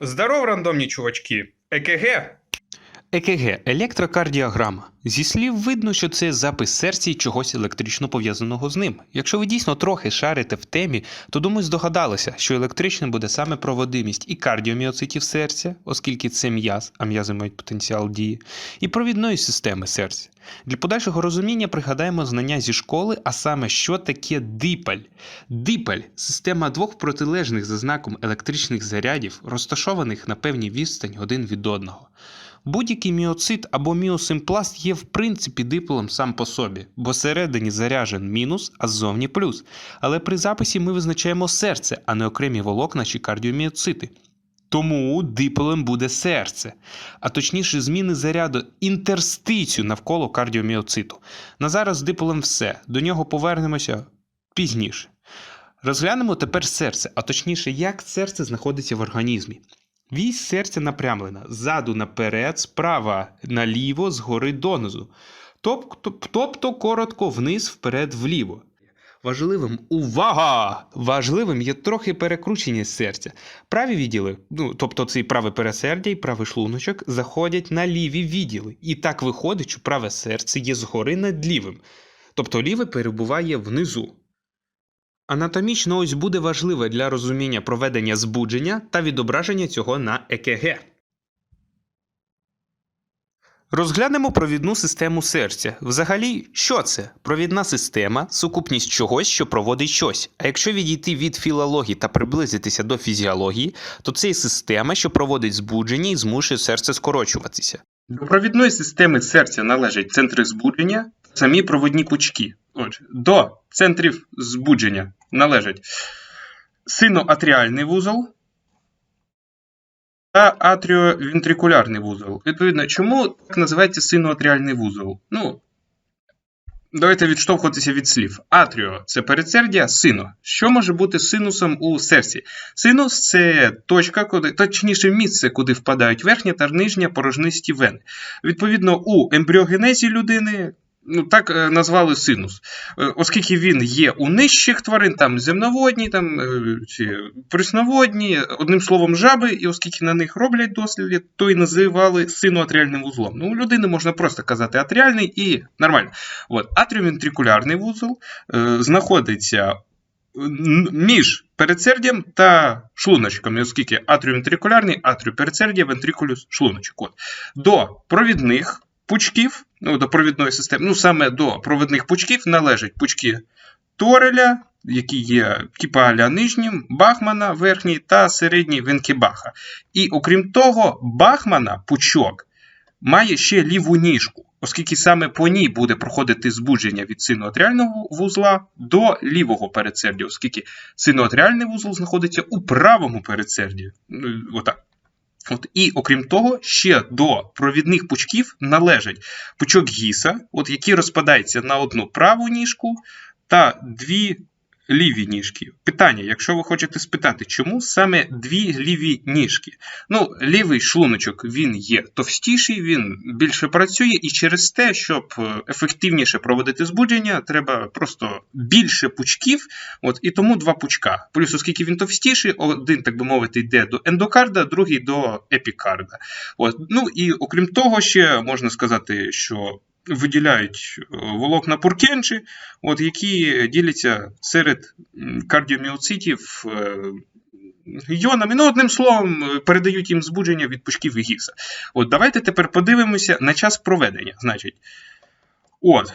Здоров, рандомні чувачки. ЕКГ. ЕКГ електрокардіограма. Зі слів видно, що це запис серця і чогось електрично пов'язаного з ним. Якщо ви дійсно трохи шарите в темі, то думаю, здогадалися, що електричним буде саме проводимість і кардіоміоцитів серця, оскільки це м'яз, а м'язи мають потенціал дії, і провідної системи серця. Для подальшого розуміння пригадаємо знання зі школи, а саме, що таке дипель. Дипель система двох протилежних за знаком електричних зарядів, розташованих на певній відстані один від одного. Будь-який міоцит або міосимпласт є в принципі диполем сам по собі, бо всередині заряжен мінус, а ззовні плюс. Але при записі ми визначаємо серце, а не окремі волокна чи кардіоміоцити. Тому диполем буде серце, а точніше зміни заряду інтерстицію навколо кардіоміоциту. На зараз з все, до нього повернемося пізніше. Розглянемо тепер серце, а точніше, як серце знаходиться в організмі. Вісь серця напрямлена ззаду наперед, справа наліво, згори донизу. Тобто, коротко вниз, вперед, вліво. Важливим увага! Важливим є трохи перекручення серця. Праві відділи, ну тобто цей праве пересердя і правий шлуночок, заходять на ліві відділи. І так виходить, що праве серце є згори над лівим. Тобто ліве перебуває внизу. Анатомічно ось буде важливе для розуміння проведення збудження та відображення цього на ЕКГ. Розглянемо провідну систему серця. Взагалі, що це? Провідна система, сукупність чогось, що проводить щось. А якщо відійти від філології та приблизитися до фізіології, то це і система, що проводить збудження і змушує серце скорочуватися. До провідної системи серця належать центри збудження та самі проводні пучки. Отже, до центрів збудження належать синоатріальний вузол та атріовентрикулярний вузол. Відповідно, чому так називається синоатріальний вузол? Ну, давайте відштовхуватися від слів. Атріо це передсердя, сино. Що може бути синусом у серці? Синус це точка, куди, точніше місце, куди впадають верхня та нижня порожнисті вени. Відповідно, у ембріогенезі людини. Ну, так е, назвали синус, Е, оскільки він є у нижчих тварин, там земноводні, там е, ці пресноводні, одним словом, жаби, і оскільки на них роблять досліди, то і називали синоатріальним вузлом. Ну, у людини можна просто казати атріальний і нормально. От, атріовентрикулярний вузол е, знаходиться між передсердям та шлуночком, оскільки атріовентрикулярний, атріопередсердя, вентрикулюс, шлуночок. От. До провідних пучків, ну, до провідної системи, ну саме до провідних пучків належать пучки Тореля, які є кіпаля нижнім, Бахмана верхній та середній Венкібаха. І окрім того, Бахмана пучок має ще ліву ніжку, оскільки саме по ній буде проходити збудження від синоатріального вузла до лівого передсердя, оскільки синоатріальний вузол знаходиться у правому передсерді. Ну, Отак. От, і окрім того, ще до провідних пучків належать пучок гіса, от, який розпадається на одну праву ніжку та дві ліві ніжки. Питання, якщо ви хочете спитати, чому саме дві ліві ніжки? Ну, лівий шлуночок він є товстіший, він більше працює, і через те, щоб е, ефективніше проводити збудження, треба просто більше пучків, от, і тому два пучка. Плюс, оскільки він товстіший, один, так би мовити, йде до ендокарда, другий до епікарда. От. Ну і окрім того, ще можна сказати, що виділяють е, волокна Пуркенджі, от, які діляться серед кардіоміоцитів е, йонами. Ну, одним словом, е, передають їм збудження від пучків гіса. От давайте тепер подивимося на час проведення. Значить, от.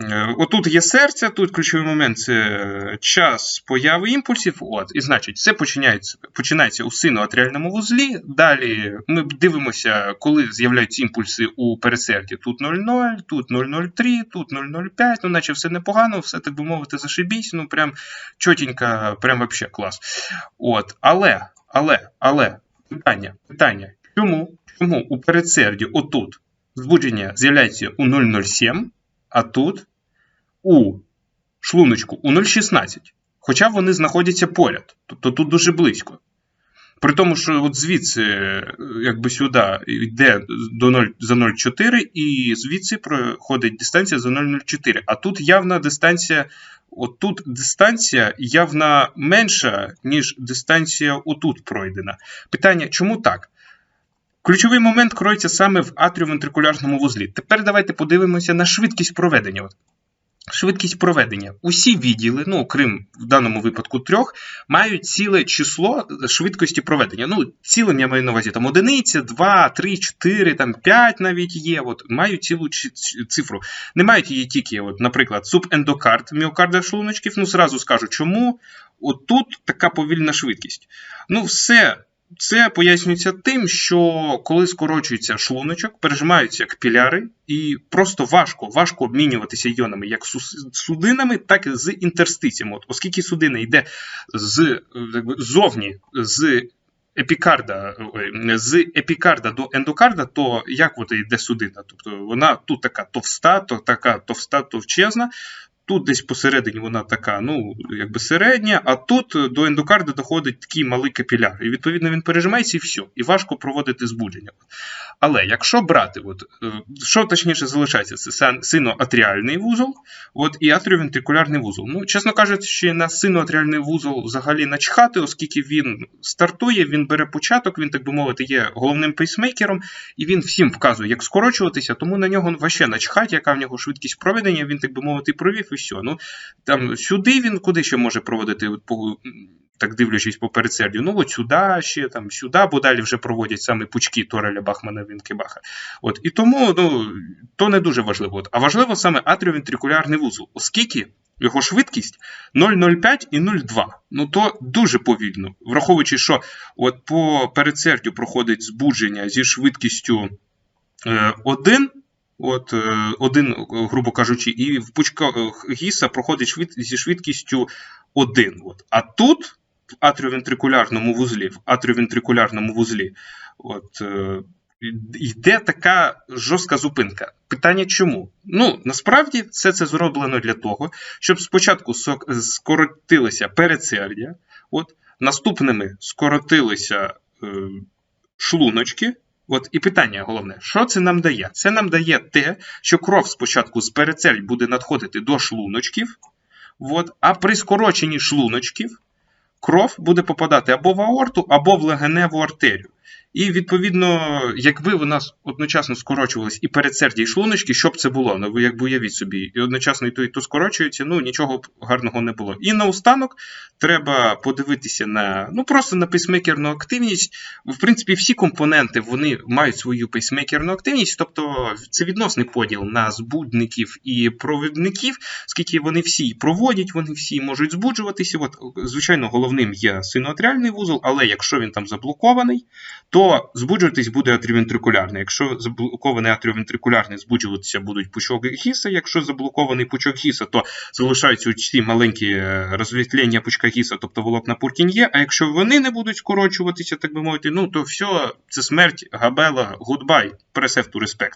Е, Отут є серце, тут ключовий момент це час появи імпульсів. От, і значить, все починається, починається у синоатріальному вузлі. Далі ми дивимося, коли з'являються імпульси у пересерді. Тут 0,0, тут 0,03, тут 0,05, ну наче все непогано, все так би мовити, зашибісь, ну прям чотенько, прям вообще клас. От, але, але, але, питання, питання, чому, чому у передсерді отут збудження з'являється у 0,07, а тут у шлуночку у 0,16. Хоча вони знаходяться поряд, тобто тут дуже близько. При тому, що от звідси, е, якби сюди йде до 0, за 0,4, і звідси проходить дистанція за 0,04. А тут явна дистанція От тут дистанція явно менша, ніж дистанція отут пройдена. Питання, чому так? Ключовий момент кроється саме в атріовентрикулярному вузлі. Тепер давайте подивимося на швидкість проведення. Швидкість проведення. Усі відділи, ну, окрім в даному випадку трьох, мають ціле число швидкості проведення. Ну, цілим я маю на увазі там одиниця, 2, 3, 4, там 5 навіть є. От, мають цілу цифру. Не мають її тільки, от, наприклад, субендокард міокарда шлуночків. Ну, зразу скажу, чому. От тут така повільна швидкість. Ну, все. Це пояснюється тим, що коли скорочується шлуночок, пережимаються капіляри, і просто важко, важко обмінюватися іонами як судинами, так і з інтерстиціями. От, оскільки судина йде з е, зовні, з епікарда, з епікарда до ендокарда, то як от йде судина? Тобто вона тут така товста, то така товста, товчезна. Тут десь посередині вона така, ну, якби середня, а тут до ендокарда доходить такий малий капіляр. І відповідно він пережимається і все. І важко проводити збудження. Але якщо брати, от, е, що точніше залишається, це синоатріальний вузол от, і атріовентрикулярний вузол. Ну, чесно кажучи, на синоатріальний вузол взагалі начхати, оскільки він стартує, він бере початок, він, так би мовити, є головним пейсмейкером, і він всім вказує, як скорочуватися, тому на нього ваще начхати, яка в нього швидкість проведення, він, так би мовити, провів і все. Ну, там, сюди він куди ще може проводити, по, так дивлячись по передсердю, ну от сюди ще, там, сюди, бо далі вже проводять саме пучки Тореля Бахмана Вінкебаха. От, і тому ну, то не дуже важливо. От, а важливо саме атріовентрикулярний вузол, оскільки його швидкість 0,05 і 0,2. Ну то дуже повільно, враховуючи, що от по передсердю проходить збудження зі швидкістю е, 1, от, е, 1, грубо кажучи, і в пучках гіса проходить швид, зі швидкістю 1. От. А тут, в атріовентрикулярному вузлі, в атріовентрикулярному вузлі, от, е, йде така жорстка зупинка. Питання чому? Ну, насправді все це зроблено для того, щоб спочатку скоротилися передсердя, от, наступними скоротилися е, шлуночки. От і питання головне, що це нам дає? Це нам дає те, що кров спочатку з перецель буде надходити до шлуночків, от, а при скороченні шлуночків кров буде попадати або в аорту, або в легеневу артерію. І відповідно, якби у нас одночасно скорочувались і передсердя, і шлуночки, що б це було? Ну ви якби уявіть собі, і одночасно і то, і то скорочується, ну нічого б гарного не було. І наостанок треба подивитися на ну просто на пейсмейкерну активність. В принципі, всі компоненти вони мають свою пейсмейкерну активність, тобто це відносний поділ на збудників і провідників, оскільки вони всі проводять, вони всі можуть збуджуватися. От, звичайно, головним є синоатріальний вузол, але якщо він там заблокований, то збуджуватись буде атріовентрикулярний. Якщо заблокований атріовентрикулярний, збуджуватися будуть пучок гіса. Якщо заблокований пучок гіса, то залишаються ці маленькі е, розвітлення пучка гіса, тобто волокна Пуркін'є. А якщо вони не будуть скорочуватися, так би мовити, ну то все, це смерть, габела, гудбай, F to.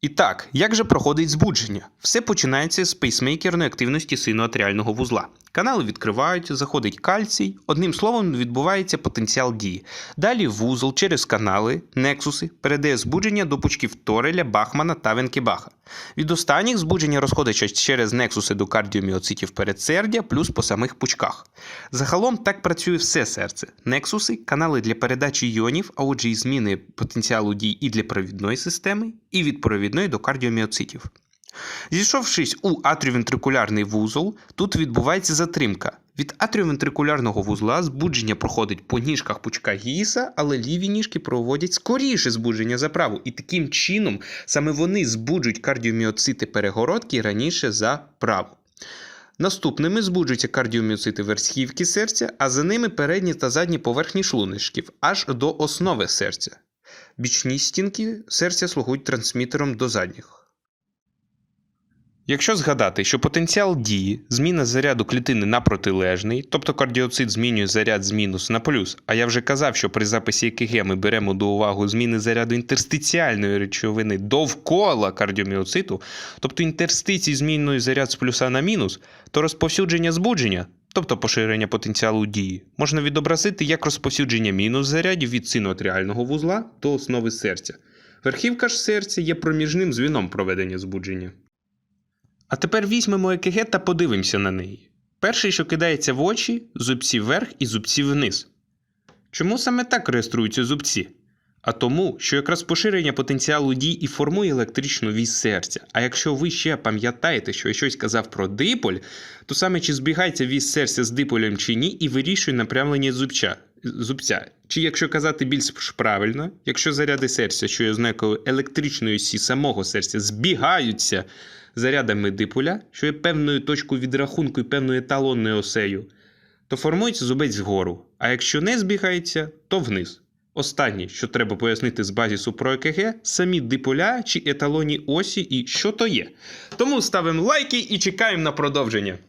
І так, як же проходить збудження? Все починається з пейсмейкерної активності синоатріального вузла. Канали відкривають, заходить кальцій, одним словом, відбувається потенціал дії. Далі вузол через канали, нексуси передає збудження до пучків Тореля, Бахмана та Венкебаха. Від останніх збудження розходиться через нексуси до кардіоміоцитів передсердя, плюс по самих пучках. Загалом так працює все серце. Нексуси, канали для передачі іонів, а отже і зміни потенціалу дій і для провідної системи, і від провідної до кардіоміоцитів. Зійшовшись у атріовентрикулярний вузол, тут відбувається затримка. Від атріовентрикулярного вузла збудження проходить по ніжках пучка гіса, але ліві ніжки проводять скоріше збудження за праву. І таким чином саме вони збуджують кардіоміоцити перегородки раніше за праву. Наступними збуджуються кардіоміоцити верхівки серця, а за ними передні та задні поверхні шлуночків аж до основи серця. Бічні стінки серця слугують трансмітером до задніх. Якщо згадати, що потенціал дії зміна заряду клітини на протилежний, тобто кардіоцит змінює заряд з мінус на плюс, а я вже казав, що при записі ЕКГ ми беремо до уваги зміни заряду інтерстиціальної речовини довкола кардіоміоциту, тобто інтерстицій змінює заряд з плюса на мінус, то розповсюдження збудження, тобто поширення потенціалу дії, можна відобразити як розповсюдження мінус зарядів від синоатріального вузла до основи серця. Верхівка ж серця є проміжним звіном проведення збудження. А тепер візьмемо ЕКГ та подивимося на неї. Перший, що кидається в очі, зубці вверх і зубці вниз. Чому саме так реєструються зубці? А тому, що якраз поширення потенціалу дій і формує електричну вісь серця. А якщо ви ще пам'ятаєте, що я щось казав про диполь, то саме чи збігається вісь серця з диполем чи ні, і вирішує направлення зубця. Зубця. Чи якщо казати більш правильно, якщо заряди серця, що є ознакою електричної осі самого серця, збігаються зарядами диполя, що є певною точкою відрахунку і певною еталонною осею, то формується зубець вгору. А якщо не збігається, то вниз. Останнє, що треба пояснити з базісу про ЕКГ, самі диполя чи еталонні осі і що то є. Тому ставимо лайки і чекаємо на продовження.